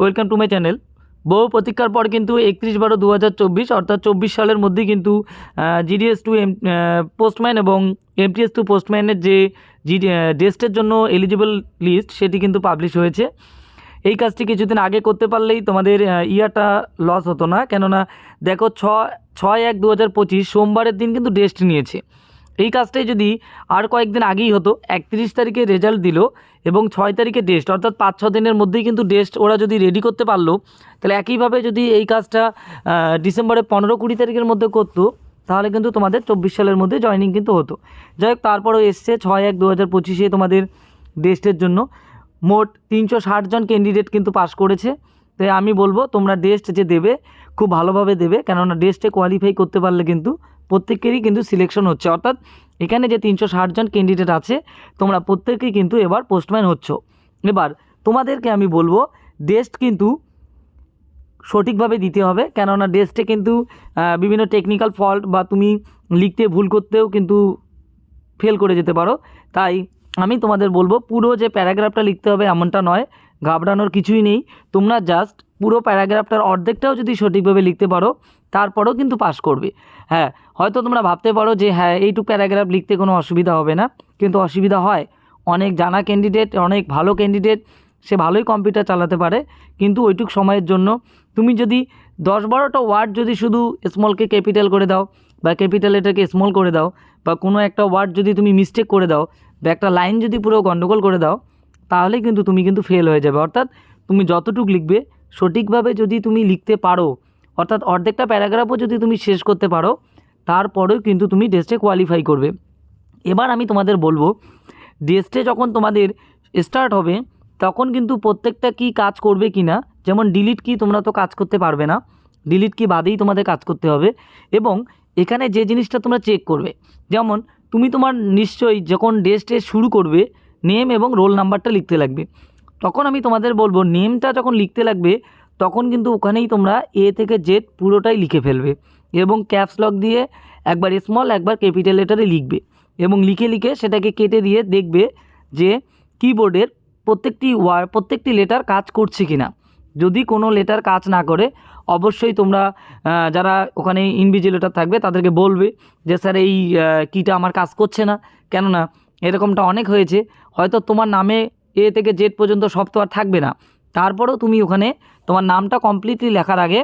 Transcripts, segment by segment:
Welcome to my channel. বহু প্রতীক্ষার পর কিন্তু একত্রিশ বারো দু অর্থাৎ চব্বিশ সালের মধ্যেই কিন্তু জিডিএস টু এম পোস্টম্যান এবং এমটিএস টু পোস্টম্যানের যে জি ডেস্টের জন্য এলিজিবল লিস্ট সেটি কিন্তু পাবলিশ হয়েছে। এই কাজটি কিছুদিন আগে করতে পারলেই তোমাদের ইয়ারটা লস হতো না। কেননা দেখো ছ, ছয় এক দু সোমবারের দিন কিন্তু ডেস্ট নিয়েছে। এই কাজটাই যদি আর কয়েকদিন আগেই হতো, একত্রিশ তারিখে রেজাল্ট দিল এবং ছয় তারিখে ডেস্ট অর্থাৎ পাঁচ ছ দিনের মধ্যেই কিন্তু ডেস্ট ওরা যদি রেডি করতে পারল, তাহলে একইভাবে যদি এই কাজটা ডিসেম্বরের পনেরো কুড়ি তারিখের মধ্যে করতো, তাহলে কিন্তু তোমাদের চব্বিশ সালের মধ্যে জয়নিং কিন্তু হতো। যাই হোক, তারপরও এসছে ছয় এক দু হাজার পঁচিশে তোমাদের ডেস্টের জন্য। মোট তিনশো ষাট জন ক্যান্ডিডেট কিন্তু পাস করেছে। তাই আমি বলব, তোমরা ডেস্ট যে দেবে, খুব ভালোভাবে দেবে, কেননা ডেস্টে কোয়ালিফাই করতে পারলে কিন্তু প্রত্যেকেরই কিন্তু সিলেকশন হচ্ছে। অর্থাৎ এখানে যে তিনশো ষাট জন ক্যান্ডিডেট আছে, তোমরা প্রত্যেকেই কিন্তু এবার পোস্টম্যান হচ্ছ। এবার তোমাদেরকে আমি বলব ডেস্ট কিন্তু সঠিকভাবে দিতে হবে। কেননা ডেস্টে কিন্তু বিভিন্ন টেকনিক্যাল ফল্ট বা তুমি লিখতে ভুল করতেও কিন্তু ফেল করে যেতে পারো। তাই আমি তোমাদের বলব, পুরো যে প্যারাগ্রাফটা লিখতে হবে এমনটা নয়। ঘাবড়ানোর কিছুই নেই। তোমরা জাস্ট পুরো প্যারাগ্রাফটার অর্ধেকটাও যদি সঠিকভাবে লিখতে পারো, তারপরেও কিন্তু পাস করবে। হ্যাঁ হয়তো তোমরা ভাবতে পারো যে হ্যাঁ এইটুকু প্যারাগ্রাফ লিখতে কোনো অসুবিধা হবে না, কিন্তু অসুবিধা হয়। অনেক জানা ক্যান্ডিডেট অনেক ভালো ক্যান্ডিডেট সে ভালোই কম্পিউটার চালাতে পারে, কিন্তু ওইটুক সময়ের জন্য তুমি যদি দশ বারোটা ওয়ার্ড যদি শুধু স্মলকে ক্যাপিটাল করে দাও, বা ক্যাপিটাল এটাকে স্মল করে দাও, বা কোনো একটা ওয়ার্ড যদি তুমি মিস্টেক করে দাও, বা একটা লাইন যদি পুরো গণ্ডগোল করে দাও, তাহলে কিন্তু তুমি কিন্তু ফেল হয়ে যাবে। অর্থাৎ তুমি যতটুক লিখবে সঠিকভাবে যদি তুমি লিখতে পারো, অর্থাৎ অর্ধেকটা প্যারাগ্রাফও যদি তুমি শেষ করতে পারো, তারপরেও কিন্তু তুমি টেস্টে কোয়ালিফাই করবে। এবার আমি তোমাদের বলব ডেস্টে যখন তোমাদের স্টার্ট হবে, তখন কিন্তু প্রত্যেকটা কি কাজ করবে কি না যেমন ডিলিট কি তোমরা তো কাজ করতে পারবে না ডিলিট কি বাদেই তোমাদের কাজ করতে হবে এবং এখানে যে জিনিসটা তোমরা চেক করবে, যেমন তুমি তোমার নিশ্চয়ই যখন ডেস্টে শুরু করবে নেম এবং রোল নাম্বারটা লিখতে লাগবে। তখন আমি তোমাদের বলব নেমটা যখন লিখতে লাগবে, তখন কিন্তু ওখানেই তোমরা এ থেকে জেড পুরোটাই লিখে ফেলবে এবং ক্যাপস লক দিয়ে একবার স্মল একবার ক্যাপিটাল লেটারে লিখবে এবং লিখে লিখে সেটাকে কেটে দিয়ে দেখবে যে কিবোর্ডের প্রত্যেকটি ওয়ার প্রত্যেকটি লেটার কাজ করছে কি না যদি কোনো লেটার কাজ না করে, অবশ্যই তোমরা যারা ওখানে ইনভিজিলেটার থাকবে, তাদেরকে বলবে যে, স্যার, এই কিটা আমার কাজ করছে না। কেননা এরকমটা অনেক হয়েছে। হয়তো তোমার নামে এ থেকে জেড পর্যন্ত সব তো আর থাকবে না। তারপরেও তুমি ওখানে তোমার নামটা কমপ্লিটলি লেখার আগে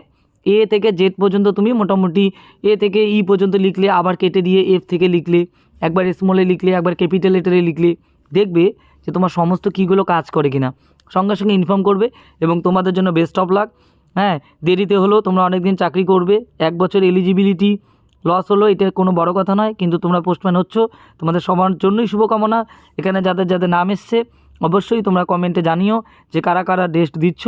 এ থেকে জেড পর্যন্ত তুমি মোটামুটি এ থেকে ই পর্যন্ত লিখলে, আবার কেটে দিয়ে এফ থেকে লিখলে, একবার স্মলে লিখলে, একবার ক্যাপিটাল লেটারে লিখলে, দেখবে যে তোমার সমস্ত কীগুলো কাজ করে কিনা। সঙ্গে সঙ্গে ইনফর্ম করবে এবং তোমাদের জন্য বেস্ট অফ লাক হ্যাঁ দেরিতে হলেও তোমরা অনেক দিন চাকরি করবে, এক বছর এলিজিবিলিটি লস হলো, এটা কোনো বড় কথা নয়, কিন্তু তোমরা পোস্টম্যান হচ্ছ, তোমাদের সবার জন্যই শুভকামনা। এখানে যাদের যাদের নাম এসছে অবশ্যই তোমরা কমেন্টে জানিও যে কারা কারা ডেস্ট দিচ্ছ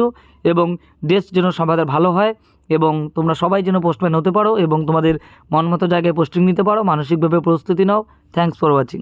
এবং ডেস্ট যেন সবাদের ভালো হয় এবং তোমরা সবাই যেন পোস্টম্যান হতে পারো এবং তোমাদের মন মতো জায়গায় পোস্টিং নিতে পারো, মানসিকভাবে প্রস্তুতি নাও। Thanks for watching